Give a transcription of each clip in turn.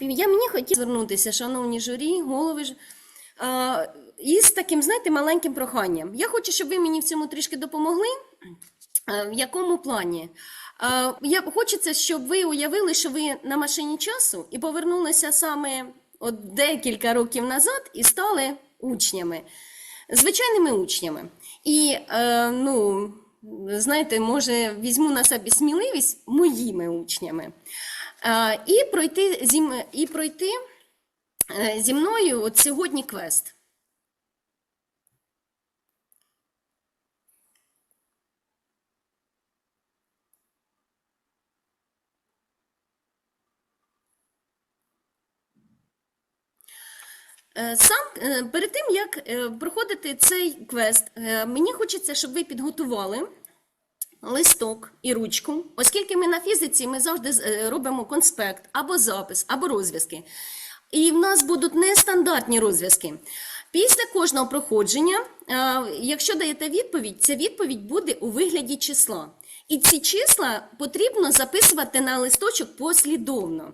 принципі, я мені хотів звернутися, шановні журі, голови ж. Із таким, знаєте, маленьким проханням. Я хочу, щоб ви мені в цьому трішки допомогли. В якому плані? Я хочеться, щоб ви уявили, що ви на машині часу і повернулися саме от декілька років назад і стали учнями, звичайними учнями. І е, ну, знаєте, може, візьму на себе сміливість моїми учнями. Е, І пройти зі, і пройти е, зі мною от сьогодні квест. Е, Сам перед тим як проходити цей квест, мені хочеться, щоб ви підготували листок і ручку, оскільки ми на фізиці ми завжди е, робимо конспект або запис, або розв'язки. І в нас будуть нестандартні розв'язки. Після кожного проходження, е, якщо даєте відповідь, ця відповідь буде у вигляді числа. І ці числа потрібно записувати на листочок послідовно.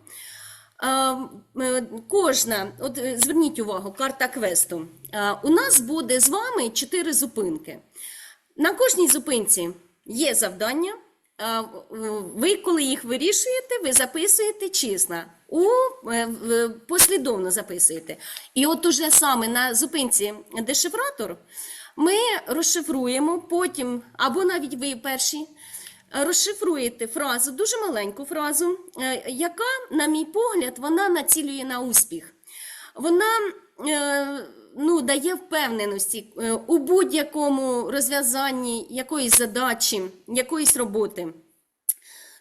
Е, Кожна, от зверніть увагу, карта квесту. У нас буде з вами чотири зупинки. На кожній зупинці є завдання. Ви, коли їх вирішуєте, ви записуєте числа. У е, послідовно записуєте. І от уже саме на зупинці дешифратор ми розшифруємо потім, або навіть ви перші, розшифруєте фразу, дуже маленьку фразу, е, яка, на мій погляд, вона націлює на успіх. Вона е, ну, дає впевненості е, у будь-якому розв'язанні якоїсь задачі, якоїсь роботи.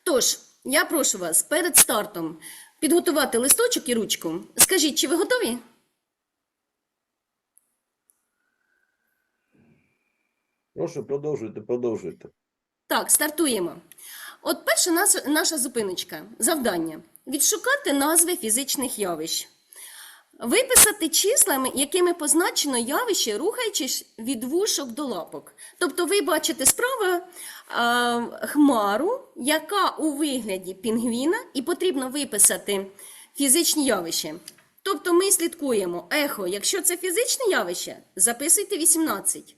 Тож, я прошу вас перед стартом підготувати листочок і ручку. Скажіть, чи ви готові? Прошу, продовжуйте, продовжуйте. Так, стартуємо. От перша наша, наша зупиночка завдання відшукати назви фізичних явищ. Виписати числами, якими позначено явище, рухаючись від вушок до лапок. Тобто ви бачите справа а, хмару, яка у вигляді пінгвіна, і потрібно виписати фізичні явища. Тобто ми слідкуємо ехо, якщо це фізичне явище, записуйте 18.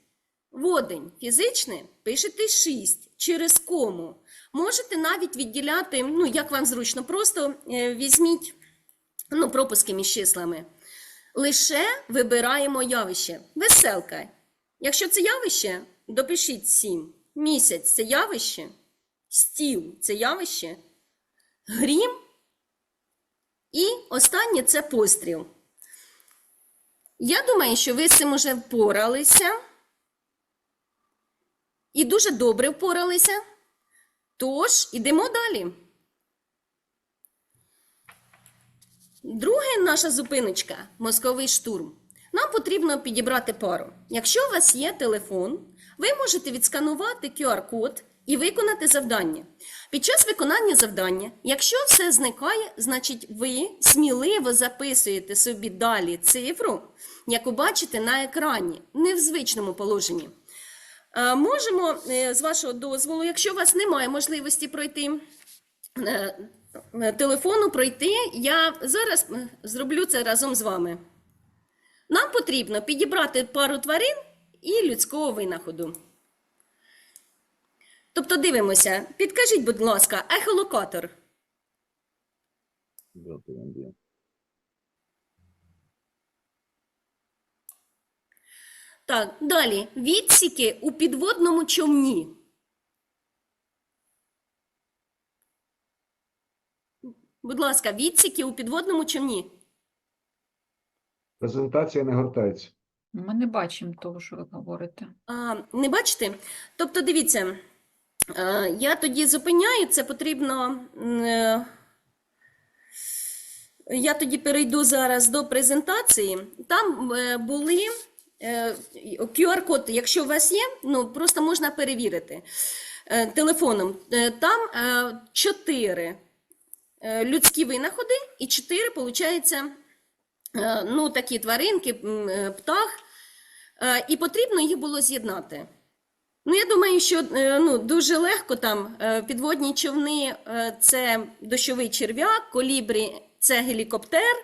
Водень фізичне пишете 6 через кому. Можете навіть відділяти, ну як вам зручно, просто е, візьміть ну, пропуски між числами. Лише вибираємо явище. Веселка. Якщо це явище, допишіть 7. Місяць це явище. Стіл це явище. Грім. І останнє це постріл. Я думаю, що ви з цим уже впоралися. І дуже добре впоралися. Тож, ідемо далі. Друга наша зупиночка мозковий штурм. Нам потрібно підібрати пару. Якщо у вас є телефон, ви можете відсканувати QR-код і виконати завдання. Під час виконання завдання, якщо все зникає, значить ви сміливо записуєте собі далі цифру, яку бачите на екрані, не в звичному положенні. Е, Можемо, е, з вашого дозволу, якщо у вас немає можливості пройти е, телефону, пройти, я зараз е, зроблю це разом з вами. Нам потрібно підібрати пару тварин і людського винаходу. Тобто дивимося, підкажіть, будь ласка, ехолокатор. Так, далі. Відсіки у підводному човні. Будь ласка, відсіки у підводному човні. Презентація не гортається. Ми не бачимо того, що ви говорите. А, не бачите? Тобто, дивіться, я тоді зупиняю, це потрібно. е, Я тоді перейду зараз до презентації. Там е, були е, QR-код, якщо у вас є, ну просто можна перевірити е, телефоном. Е, Там е, чотири е, людські винаходи і чотири, виходить, ну, такі тваринки, е, птах. Е, і потрібно їх було з'єднати. Ну, я думаю, що е, ну, дуже легко там е, підводні човни е, це дощовий черв'як, колібрі це гелікоптер.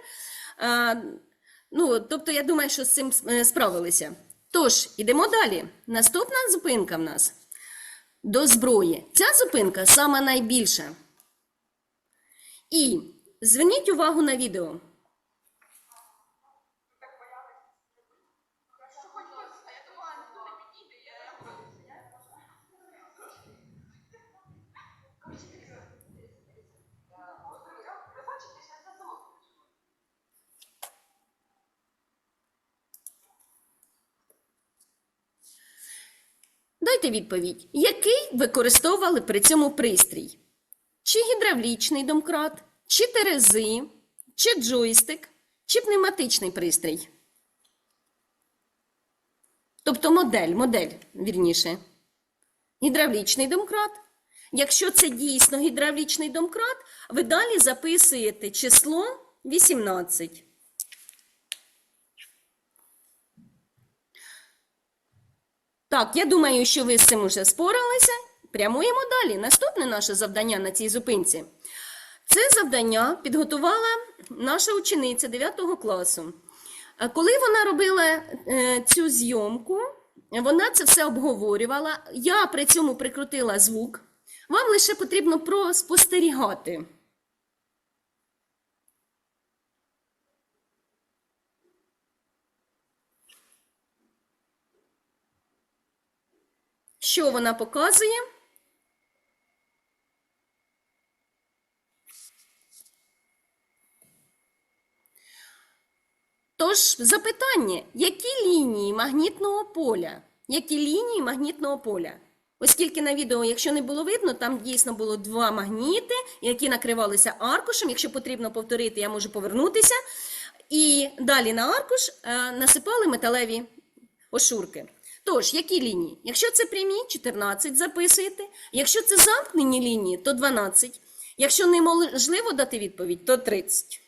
Ну, тобто, я думаю, що з цим е, справилися. Тож, ідемо далі. Наступна зупинка в нас до зброї. Ця зупинка сама найбільша. І зверніть увагу на відео. Дайте відповідь, який використовували при цьому пристрій? Гідравлічний домкрат, чи терези, чи джойстик, чи пневматичний пристрій? Тобто модель, модель, вірніше. Гідравлічний домкрат. Якщо це дійсно гідравлічний домкрат, ви далі записуєте число 18. Так, я думаю, що ви з цим уже споралися. Прямуємо далі. Наступне наше завдання на цій зупинці. Це завдання підготувала наша учениця 9 класу. Коли вона робила е, цю зйомку, вона це все обговорювала. Я при цьому прикрутила звук. Вам лише потрібно проспостерігати. Що вона показує? Тож, запитання, які лінії магнітного поля? Які лінії магнітного поля? Оскільки на відео, якщо не було видно, там дійсно було два магніти, які накривалися аркушем. Якщо потрібно повторити, я можу повернутися. І далі на аркуш е, насипали металеві ошурки. Тож, які лінії? Якщо це прямі, 14 записуєте. Якщо це замкнені лінії, то 12. Якщо неможливо дати відповідь, то 30.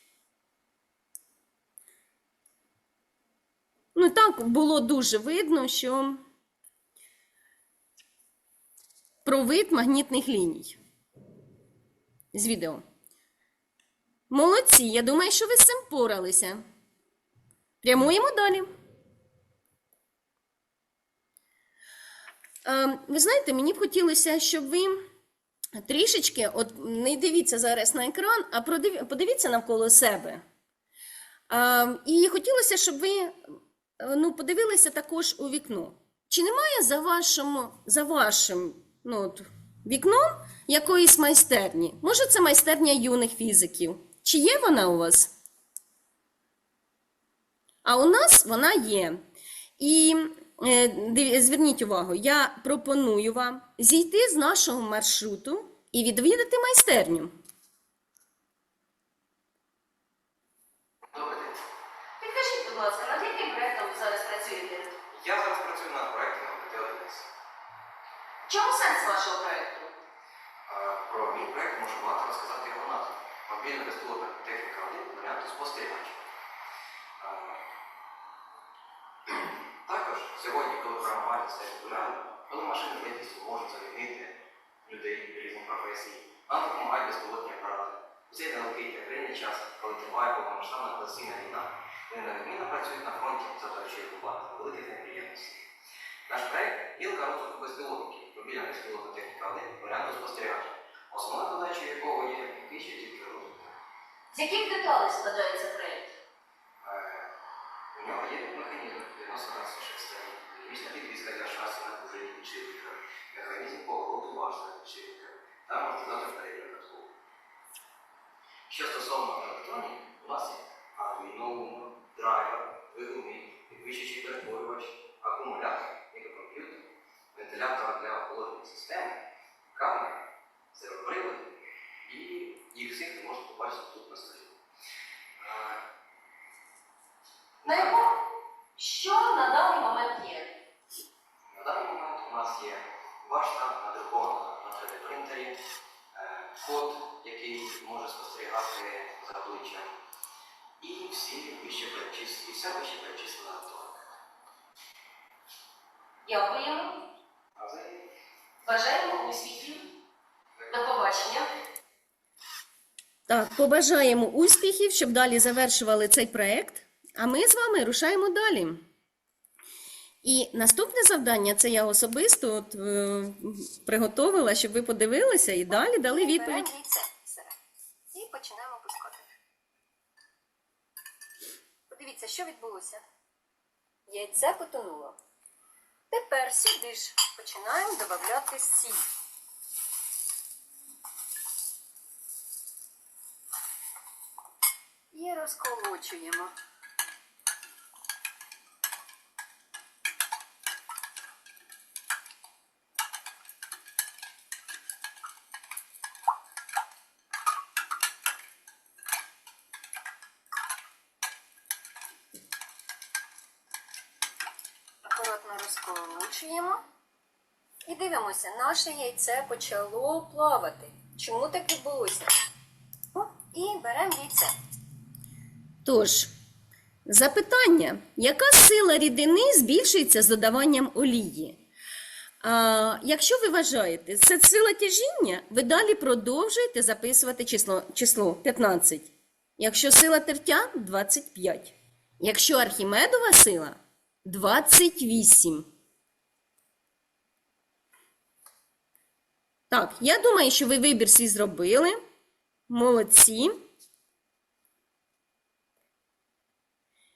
Ну, так було дуже видно, що про вид магнітних ліній з відео. Молодці, я думаю, що ви з цим поралися. Прямуємо далі. Е, Ви знаєте, мені б хотілося, щоб ви трішечки, от не дивіться зараз на екран, а подивіться навколо себе. Е, І хотілося, щоб ви ну, подивилися також у вікно. Чи немає за вашим, за вашим ну, от, вікном якоїсь майстерні? Може, це майстерня юних фізиків? Чи є вона у вас? А у нас вона є. І е, зверніть увагу, я пропоную вам зійти з нашого маршруту і відвідати майстерню. Добрий день. Підкажіть, будь ласка, над яким проєктом ви зараз працюєте? Я зараз працюю над проектом МПТ-1С. В чому сенс вашого проєкту? Е, Про мій проект можу багато розказати його назву. Мобільна безпілотна техніка 1 варіанту спостерігач. Е, Також сьогодні, коли програмування стає популярним, коли машини з легкістю можуть замінити людей різних професій, нам допомагають безпілотні апарати. У цей нелегкий та час, коли триває повномасштабна агресивна війна, вони неодмінно працюють на фронті, завдаючи окупанти великих неприємностей. Наш проект гілка розвитку безпілотників, мобільна безпілотна техніка 1 варіанту спостерігача, основною задачею якого є підвищення тільки розвитку. З яких деталей складається проєкт? Е, У нього є механізм 90 стороні, динамічна підвізка для шаси на пружині підшипника, механізм повороту башти підшипника та амортизатор переднього катку. Що стосовно електроніки, у нас є Arduino драйвер, двигуни, підвищуючий перетворювач, акумулятор, вентилятор для охолодження системи, це сервоприводи і їх всіх ви можете побачити тут на столі. Е, На якому? Що на даний момент є? На даний момент у нас є башта надрукована на 3D принтері, е, код, який може спостерігати за обличчям, і всі вище перечис... і вся вище перечислена електроніка. Дякую. А взагалі, Бажаємо успіхів. До побачення. Так, побажаємо успіхів, щоб далі завершували цей проект. А ми з вами рушаємо далі. І наступне завдання це я особисто от, е, приготовила, щоб ви подивилися і далі дали відповідь. І починаємо пускати. Подивіться, що відбулося. Яйце потонуло. Тепер сюди ж починаємо додавати сіль. І розколочуємо. Акуратно розколочуємо. І дивимося, наше яйце почало плавати. Чому так відбулося? І беремо яйце. Тож, запитання: яка сила рідини збільшується з додаванням олії? А, якщо ви вважаєте, це сила тяжіння, ви далі продовжуєте записувати число, число 15. Якщо сила тертя 25. Якщо архімедова сила 28. Так, я думаю, що ви вибір свій зробили. Молодці.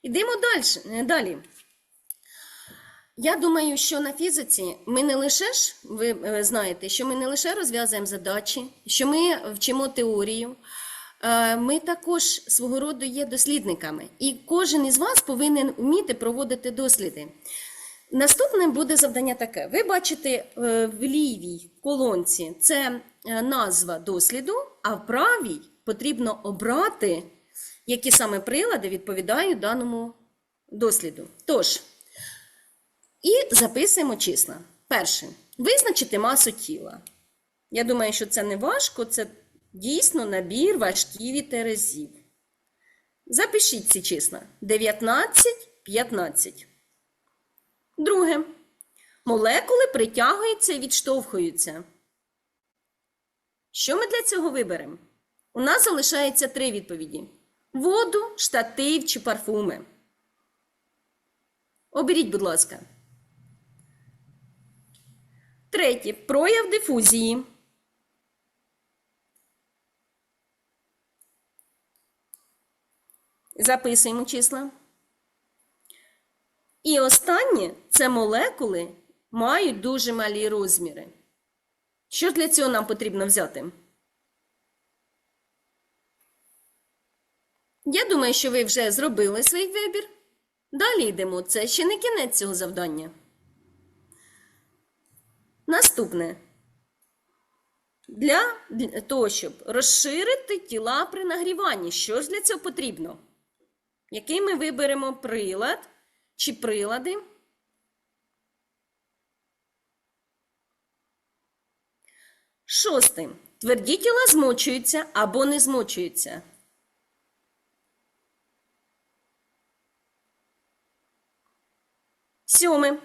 Ідемо далі. далі. Я думаю, що на фізиці ми не лише ж, ви е, знаєте, що ми не лише розв'язуємо задачі, що ми вчимо теорію, е, ми також свого роду є дослідниками. І кожен із вас повинен вміти проводити досліди. Наступне буде завдання таке: ви бачите е, в лівій колонці це е, назва досліду, а в правій потрібно обрати, які саме прилади відповідають даному досліду. Тож, і записуємо числа. Перше. Визначити масу тіла. Я думаю, що це не важко, це дійсно набір важків терезів. Запишіть ці числа. 19, 15. Друге. Молекули притягуються і відштовхуються. Що ми для цього виберемо? У нас залишається три відповіді: воду, штатив чи парфуми. Оберіть, будь ласка. Третє. Прояв дифузії. Записуємо числа. І останнє це молекули мають дуже малі розміри. Що для цього нам потрібно взяти? Я думаю, що ви вже зробили свій вибір. Далі йдемо. Це ще не кінець цього завдання. Наступне. Для, того, щоб розширити тіла при нагріванні. Що ж для цього потрібно? Який ми виберемо прилад чи прилади? Шосте. Тверді тіла змочуються або не змочуються. Сьоме.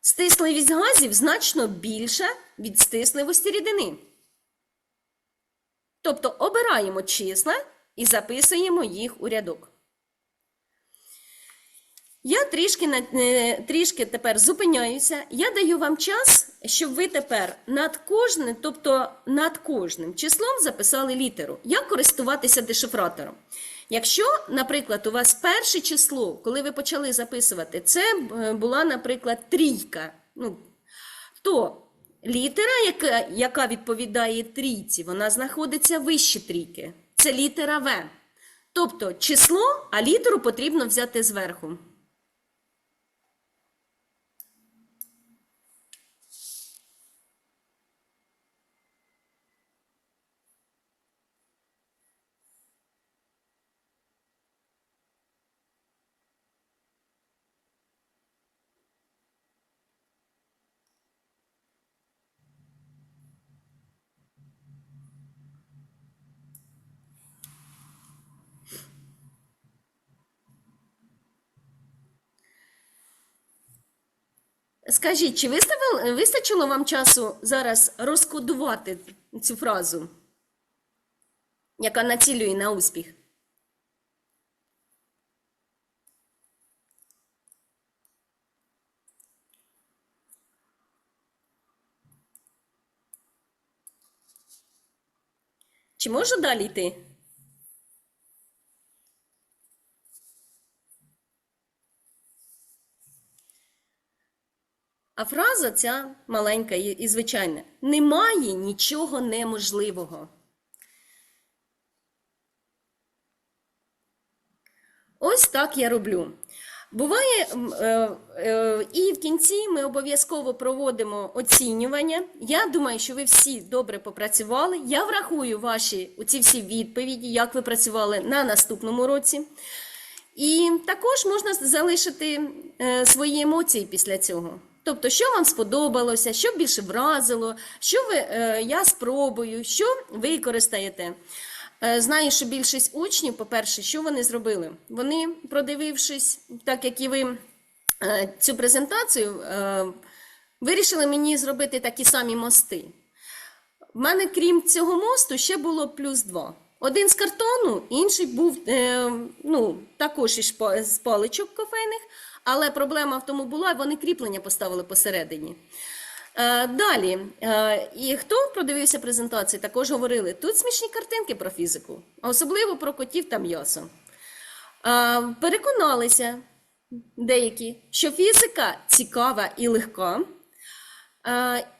Стисливість газів значно більша від стисливості рідини. Тобто обираємо числа і записуємо їх у рядок. Я трішки, е, трішки тепер зупиняюся. Я даю вам час, щоб ви тепер над кожним, тобто над кожним числом записали літеру. Як користуватися дешифратором? Якщо, наприклад, у вас перше число, коли ви почали записувати, це е, була, наприклад, трійка, ну, то літера, яка, яка відповідає трійці, вона знаходиться вище трійки. Це літера В. Тобто число, а літеру потрібно взяти зверху. Скажіть, чи виставили, вистачило вам часу зараз розкодувати цю фразу? яка націлює на успіх. Чи можу далі йти? А фраза ця маленька і, звичайна: немає нічого неможливого. Ось так я роблю. Буває, е, е, і в кінці ми обов'язково проводимо оцінювання. Я думаю, що ви всі добре попрацювали. Я врахую ваші оці всі відповіді, як ви працювали на наступному році. І також можна залишити е, свої емоції після цього. Тобто, що вам сподобалося, що більше вразило, що ви, е, я спробую, що використаєте. Е, Знаю, що більшість учнів, по-перше, що вони зробили? Вони, продивившись, так як і ви е, цю презентацію, е, вирішили мені зробити такі самі мости. В мене, крім цього мосту, ще було плюс два. Один з картону, інший був е, ну, також із паличок кофейних, але проблема в тому була, вони кріплення поставили посередині. Е, далі, е, і хто продивився презентації, також говорили, тут смішні картинки про фізику, особливо про котів та м'ясо. Е, переконалися деякі, що фізика цікава і легка.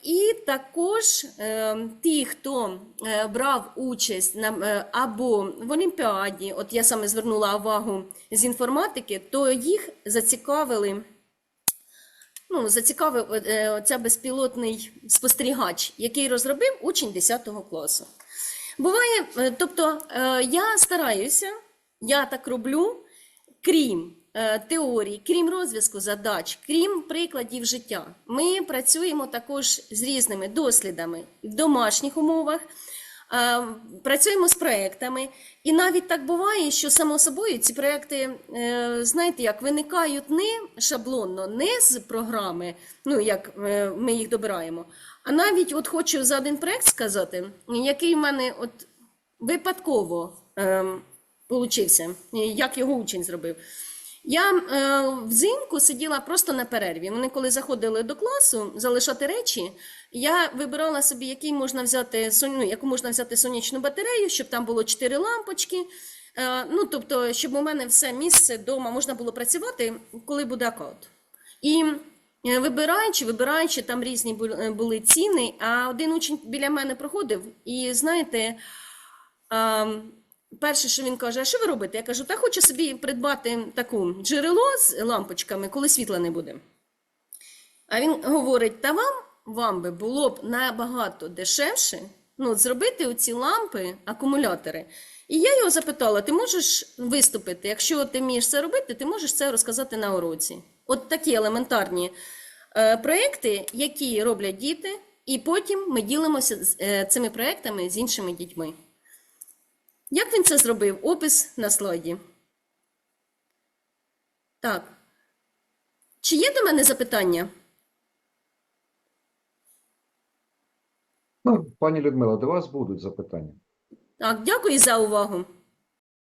І також е, ті, хто е, брав участь е, або в Олімпіаді, от я саме звернула увагу з інформатики, то їх зацікавили, ну, зацікавив оця безпілотний спостерігач, який розробив учень 10 класу. Буває, тобто я стараюся, я так роблю, крім теорій, крім розв'язку задач, крім прикладів життя. Ми працюємо також з різними дослідами в домашніх умовах. е, Працюємо з проектами, і навіть так буває, що само собою ці проекти, е, знаєте, як виникають не шаблонно, не з програми, ну як е, ми їх добираємо. А навіть от хочу за один проект сказати, який в мене от випадково ем, получився, як його учень зробив. Я е, взимку сиділа просто на перерві. Вони коли заходили до класу залишати речі, я вибирала собі, який можна взяти, ну, яку можна взяти сонячну батарею, щоб там було чотири лампочки. Е, ну, тобто, щоб у мене все місце вдома можна було працювати, коли буде аккаунт. І е, вибираючи, вибираючи, там різні е, були ціни, а один учень біля мене проходив, і знаєте, а, перше, що він каже, а що ви робите? Я кажу, та хочу собі придбати таку джерело з лампочками, коли світла не буде. А він говорить: та вам, вам би було б набагато дешевше ну, зробити оці лампи, акумулятори. І я його запитала: ти можеш виступити? Якщо ти вмієш це робити, ти можеш це розказати на уроці. От такі елементарні е, проекти, які роблять діти, і потім ми ділимося з е, цими проектами з іншими дітьми. Як він це зробив? Опис на слайді. Так. Чи є до мене запитання? Ну, Пані Людмила, до вас будуть запитання. Так, дякую за увагу.